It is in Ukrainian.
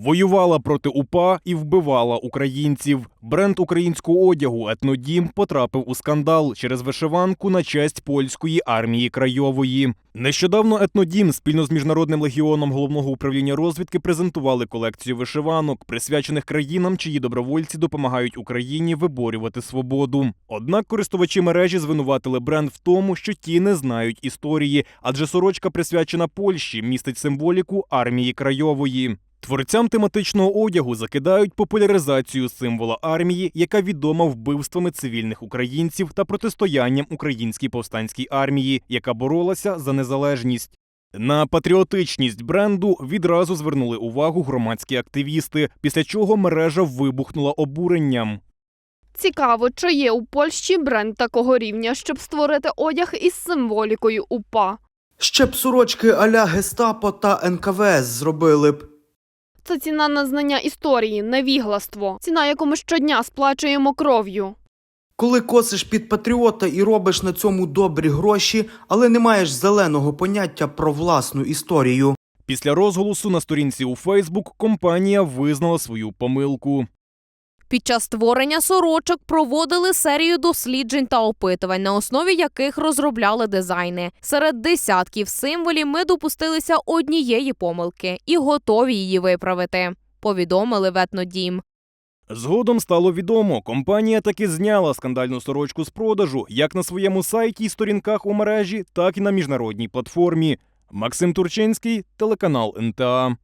Воювала проти УПА і вбивала українців. Бренд українського одягу Етнодім потрапив у скандал через вишиванку на честь польської армії Крайової. Нещодавно Етнодім спільно з міжнародним легіоном головного управління розвідки презентували колекцію вишиванок, присвячених країнам, чиї добровольці допомагають Україні виборювати свободу. Однак користувачі мережі звинуватили бренд в тому, що ті не знають історії, адже сорочка присвячена Польщі містить символіку армії Крайової. Творцям тематичного одягу закидають популяризацію символа армії, яка відома вбивствами цивільних українців та протистоянням українській повстанській армії, яка боролася за незалежність. На патріотичність бренду відразу звернули увагу громадські активісти, після чого мережа вибухнула обуренням. Цікаво, чи є у Польщі бренд такого рівня, щоб створити одяг із символікою УПА. Ще б сорочки аля Гестапо та НКВС зробили б. Це ціна на знання історії, невігластво, ціна, яку ми щодня сплачуємо кров'ю. Коли косиш під патріота і робиш на цьому добрі гроші, але не маєш зеленого поняття про власну історію. Після розголосу на сторінці у Фейсбук компанія визнала свою помилку. Під час створення сорочок проводили серію досліджень та опитувань, на основі яких розробляли дизайни. Серед десятків символів ми допустилися однієї помилки і готові її виправити. Повідомили в Етнодім. Згодом стало відомо, компанія таки зняла скандальну сорочку з продажу як на своєму сайті і сторінках у мережі, так і на міжнародній платформі. Максим Турчинський, телеканал НТА.